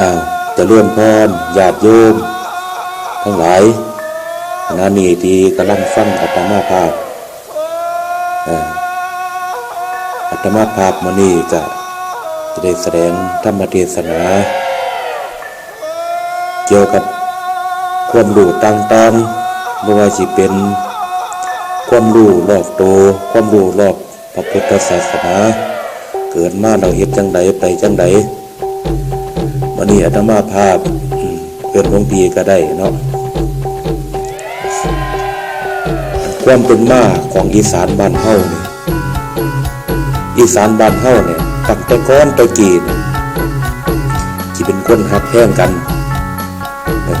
อ้าวจะเลื่อนพรญาติโยม ทั้งหลายขณะนี้ที่กำลังฟังอัตมาภาพอ่ออัตมาภาพมานี่จะจะได้แสดงธรรมเทศนา เกี่ยวกับความรู้ต่างๆไม่ว่าจะเป็นความรู้รอบตัวความรู้รอบพระพุทธศาสนา เกิดมาเราเฮ็ดจังใดไปจังใด วันนี้อาตมาภาพอืมเกิดหลวงพีก็ได้เนาะความเป็นมาของอีสานบ้านเฮาเนี่ยอีสานบ้านเฮาเนี่ยตั้งแต่ก้อนตะกีนที่เป็นคนหักแห้งกันเออ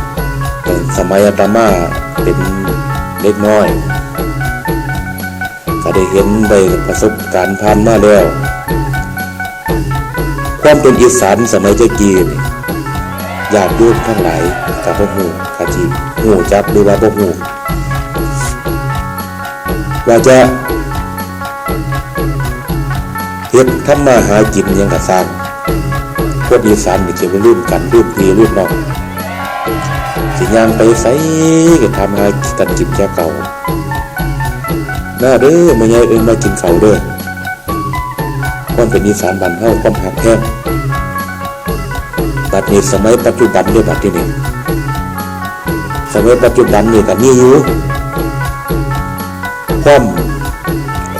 เออสมัยอาตมาเป็นเล็กน้อย ก็ได้เห็นได้ประสบการณ์ผ่านมาแล้วความเป็นอีสานสมัยเจ้ากีนี่ ญาติโยมทั้งหลายกับพวกหูกะจีหูจับหรือว่าพวกหูว่าจะเฮ็ดทำมาหากินยังกะสร้างพวกอีสานนี่จะไปรุ่นกันรุ่นพี่รุ่นน้องสิยางไปใส่ก็ทำหากันกินแค่เก่าหน้าเด้อมาใหญ่เอิ้นมากินเข้าเด้อความเป็นอีสานบ้านเฮาความหักแท้ บัดนี้สมัยปัจจุบันเด้อบัดนี้นี่สมัยปัจจุบันนี่ก็มีอยู่ความ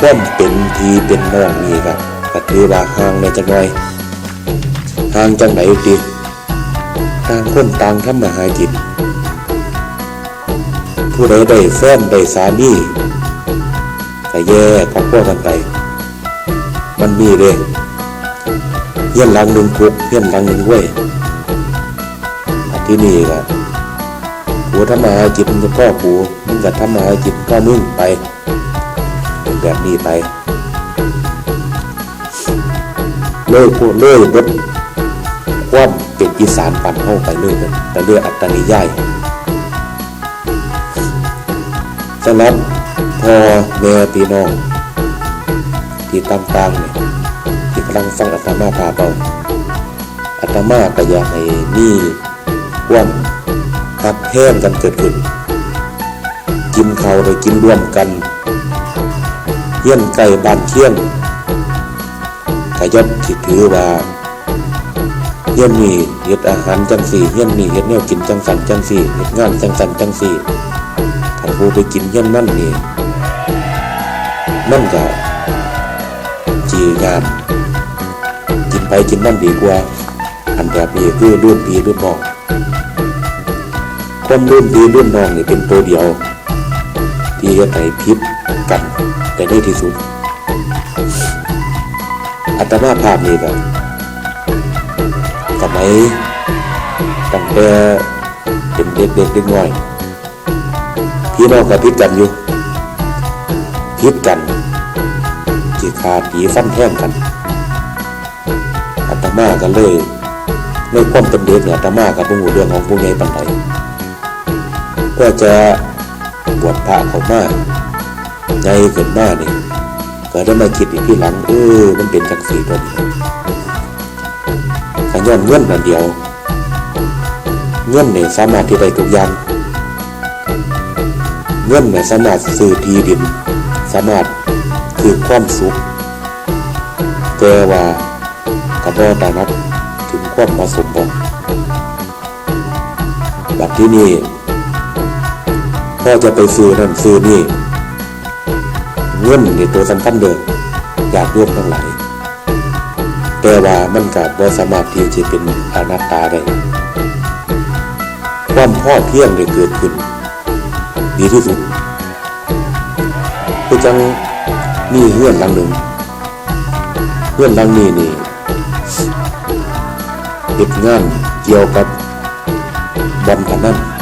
ความเป็นพี่เป็นน้องนี่ก็ก็ถือว่าห่างในจักหน่อยห่างจังไหนติต่างคนต่างทำมาหากินผู้ใดได้แฟนได้สามีก็แยกครอบครัวกันไป มันมีเลยเฮียนหลังหนึ่งคุกเฮียนหลังหนึ่งเว้ย ที่นี่ก็ผัวทำมาหากินก็พ่อผัวมึงก็ทำมาหากินพ่อมึงไปเป็นแบบนี้ไปเลยพวกเลยเบดความเป็นอีสานปั่นเข้าไปเลยเป็นแต่เรื่องอัตตนิยายสำหรับพ่อแม่พี่น้อง ที่ต่างๆเนี่ยที่กำลังฟังอัตมาพาเปาอัตมาก็อยากให้มี ความคักแห้งกันเกิดขึ้น กินเขาวได้กินร่วมกันเยี่ยนไก่บ้านเที่ยงกยัดที่ถือว่าเยี่ยนนี่เฮ็ดอาหารจังสี่เยี่ยนนี่เฮ็ดแนวกินจังสันจังสี่เฮ็ดงานจังสันจังสี่ถ้าผู้ไปกินเยี่ยนนั่นนี่มันก็จีงามกินไปกินมันดีกว่า อันแบบนี้คือรุ่นพี่รุ่นน้อง ความรุ่นพี่รุ่นน้องนี่เป็นตัวเดียว ที่จะให้พิษกันแต่ได้ที่สุด อัตมาภาพนี่แบบสมัยตั้งแต่เป็นเด็กๆเด็กน้อย พี่น้องก็พิษกันอยู่พิษกันจีขาผีฟันแท่งกันอาตมากันเลยในความเป็นเด็กเนี่ยอาตมากับผู้เรื่องของผู้ใหญ่ปันได ก็จะบวชพระเขามาใจเกิดมานี่ก็ได้มาคิดอีกที่หลังเออมันเป็นจังสีตัวนี้ขันย้อนเงื่อนนั่นเดียว เงื่อนเนี่ยสามารถที่ได้ทุกอย่างเงินเนี่ยสามารถซื้อที่ดิน สามารถคือความสุขแต่ว่ากระบอตานับถึงความมาสมบูรณ์แบบที่นี่ พ่อจะไปซื้อนั่นซื้อนี่เงินนี่ตัวสำคัญเดิมอยากรวมทั้งหลายแต่ว่ามันกับว่าสามารถที่จะเป็นอนัตตาได้ความพ่อเพียงได้เกิดขึ้น ดีที่สุดคือจังมีเงื่อนหลังหนึ่งเงื่อนหลังนี้นี่เฮ็ดงานเกี่ยวกับบอลพนัน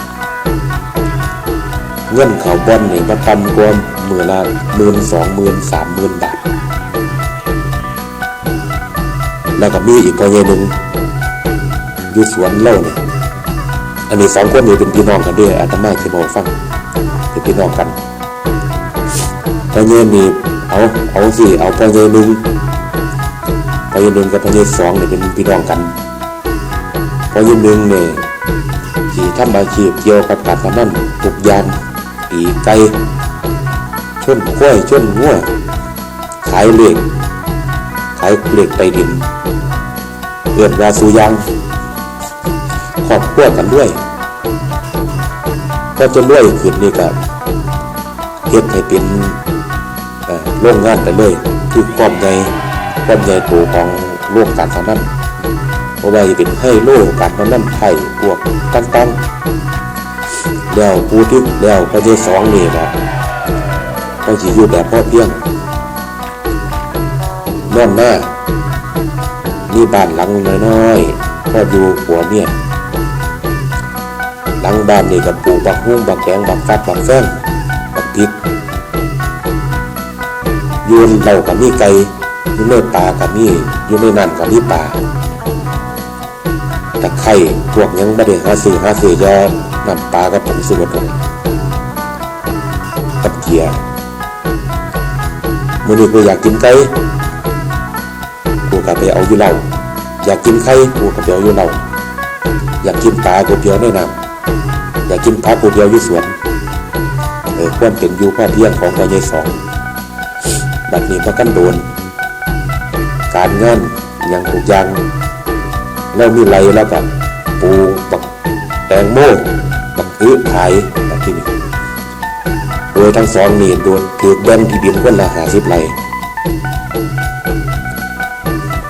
เงื่อนเขาบอลนี่มาทำกว่ามือละหมื่นสองหมื่นสามหมื่นบาท แล้วก็มีอีกกรณีหนึ่งอยู่สวนเล่าเนี่ยอันนี้สองคนนี้เป็นพี่น้องกันด้วยอาตมาเคยบอกฟังเป็นพี่น้องกันพ่อเย่มีเอาเอาสิเอาพ่อเย่หนึ่งพ่อเย่หนึ่งกับพ่อเย่สองเนี่ยเป็นพี่น้องกันพอยืนหนึ่งเนี่ยที่ทำอาชีพเกี่ยวกับการพนันปุกยาม ตีไก่ชนข้อยชนงัวขายเหล็กขายเหล็กไตดินเอื้อนวาสุยางขอบครัวกันด้วย ก็จะรวยขึ้นนี่ก็เฮ็ดให้เป็นร่อโรงงานไปเลย คือความใหญ่ความใหญ่โตของโรงการพนันเพราะว่าจะเป็นให้โลกการพนันไทยพวกต่างๆ แล้วผู้ที่แล้วก็จะสองนี่ครับต้องสิอยู่แบบพ่อเพียงน้อนหน้ามีบ้านหลังน้อยๆพ่ออยู่ผัวเมียหลังบ้านนี่กับปลูกบักฮุ้งบักแกงบักฟักบักแฟงบักพริกยูนเรากับมีไก่อยู่ในป่ากับมีอยู่ในน้ำกับมีป่าตะไคร่พวกยังไม่ได้หาซื้อหาซื้อยา น้ำปลากับผงสุรสงกับเกียร์มื้อนี้กูอยากกินไก่กูก็ไปเอาอยู่เหล้าอยากกินไข่กูก็ไปเอาอยู่เหล้าอยากกินปลากูเปียวในน้ำอยากกินพักกูเดียวอยู่สวนเออความเป็นอยู่พ่อเพียงของพ่อใหญ่สองบัดนี้ประกันโดน การงานยังทุกย่างเรามีไรแล้วก็ปลูกบักแตงโม บักอื้อขายแบบที่นี่โดยทั้งสองนี่โดนถือแบ่งที่ดินคนละหาสิบไร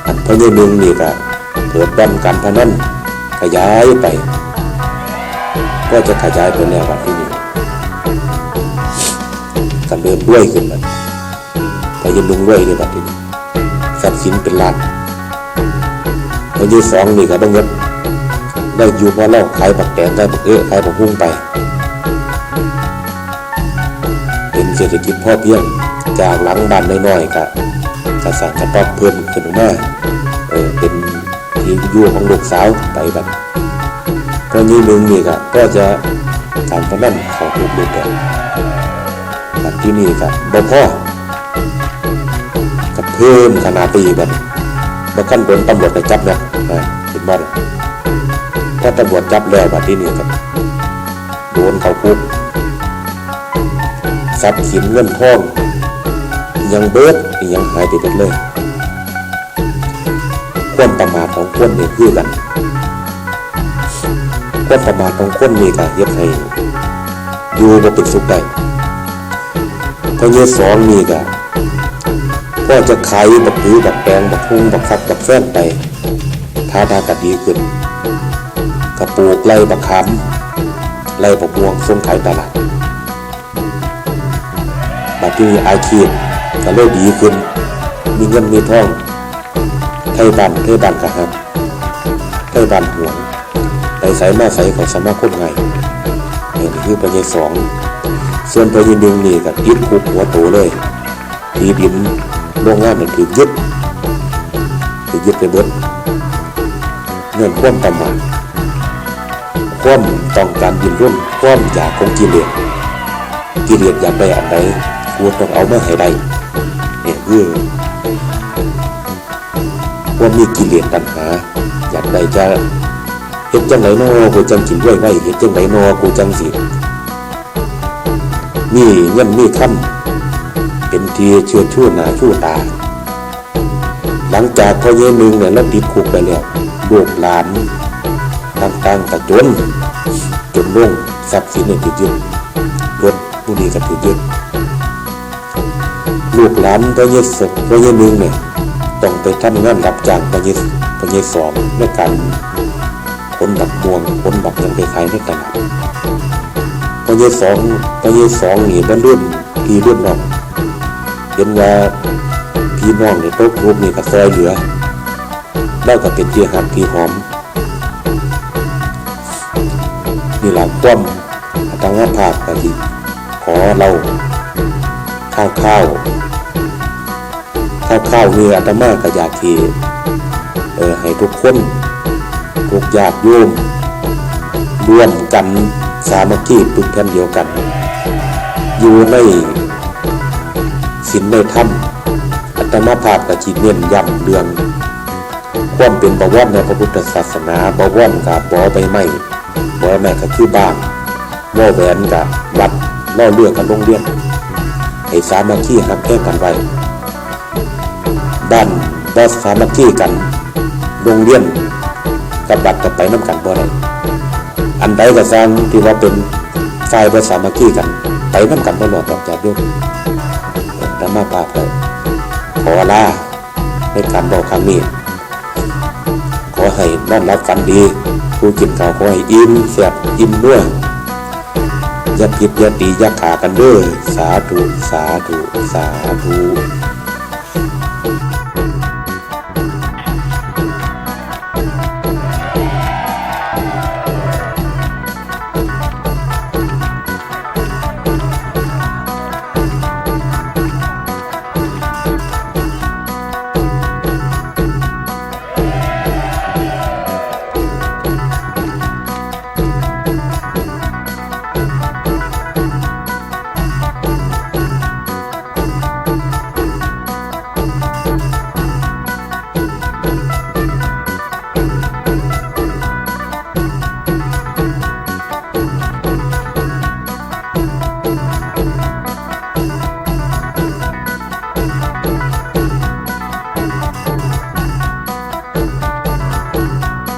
อันพ่อใหญ่หนึ่งนี่ก็เปิดบ่อนการพนันขยายไป ก็จะขยายไปแนวแบบที่นี่กันเดินด้วยขึ้นมันแต่ยังมึงด้วยในแบบที่นี่ทรัพย์สินเป็นล้านวันที่สองนี่ก็ต้องยก ได้อยู่เพราะเราขายบักแตงได้บักเอ้อขายบักหุ้งไป เป็นเศรษฐกิจพ่อเพียงจากหลังบ้านน้อยๆกับกระสังกระต๊อบเพิ่มขึ้นมาเออเป็นที่อยู่ของลูกสาวไปแบบกรณีหนึ่งนี่ก็ก็จะการพนันของทุกรูปแบบอันที่นี่ก็บ่พ่อก็เพิ่มขนาดตีแบบบ่ขั้นบนตำรวจไปจับนะอ่าเนบ่ล่ะ ถ้าตำรวจจับแล้วบัดที่นี่ก็โดนเขาคุกทรัพย์สินเงินทองยังเบิดยังหายไปหมดเลยความประมาทของคนนี่คือกันความประมาทของคนนี่ก็เฮ็ดให้อยู่บ่เป็นสุขได้พราะเยสองนี่ก็ก็จะขายบักหือบักแปงบักพุงบักฟักบักแฟนไปถ้าทางก็ดีขึ้น กระปูกไร่บักขามไร่บักม่วงส่งขายตลาดบัดนี้อาชีพก็เริ่มดีขึ้น มีเงินมีทองไทยบ้านไทยบ้านกะครับไทยบ้านห่วงไปใส่มาใส่ของสมาคมไงนี่คือปัญญาสองส่วนปัญญาหนึ่งนี่กับยึดคุกหัวโตเลยที่ดินโรงงานมันถือยึดถือยึดไปเบิดเงินคว่ำประมาณ คว่ำต้องการยินร่วมคว่ำอยากของกิเลสกิเลสอยากได้อันใดควรต้องเอามาให้ได้เนี่ยคือว่ามีกิเลสตัณหา อยากได้จะเฮ็ดจังไหนนอกูจังกินด้วยไว้เฮ็ดจังไหนนอกูจังสิมีเงินมีคำเป็นทีเชื่อชั่วหนาชั่วตา หลังจากพ่อเย่มึงเนี่ยแล้วติดคุกไปแล้วลูกหลาน ต่างๆกระจนจนล่งทรัพย์สินเนี่ยถูกยึดรถผู้นี้ก็ถูกยึดลูกหลานพ่อเย่สพ่อเย่มึงเนี่ยต้องไปทำงานรับจ้างพ่อเย่พ่อเย่สอนในการคนบักม่วงคนบักยังไปขายในตลาดพอเยสองพอเยสองนี่มันรุ่นพี่รุ่นน้องเห็นว่าพี่น้องในโต๊ะกลุ่มนี่ก็ซอยเหลือแล้วก็เป็นที่หักที่หอม นี่หลักต้มทางภาคกะทิขอเราข้าวข้าวข้าวข้าวนี่ออาตมาก็อยาทีเออให้ทุกคนทุกญาติโยมร่วมกันสามัคคีปึกแผ่นเดียวกัน อยู่ในศีลในธรรมอัตมาภาพกับจีเน้นย้ำเรื่องคความเป็นบวรในพระพุทธศาสนาบวรกับบอใบไม้ บอใบไม้ก็คือบ้านบ่อแหวนกับวัดล่อเรือกับโรงเรียนให้สามัคคีหักแค่กันไว้บ้านบ่สามัคคีกันโรงเรียนกับวัดก็ไปน้ำกันบ่ได้อันใดก็สร้างที่ว่าเป็นฝ่ายบ่สามัคคีกัน ไปน้ำกันตลอดดอกจากโยมธรรมาภาพเลยขอลาในการบอกครั้งนี้ขอให้นอนรับฝันดี ผู้กินข้าวขอให้อิ่มแซ่บอิ่มด้วยอย่าผิดอย่าตีอย่าขากันเด้อสาธุสาธุสาธุ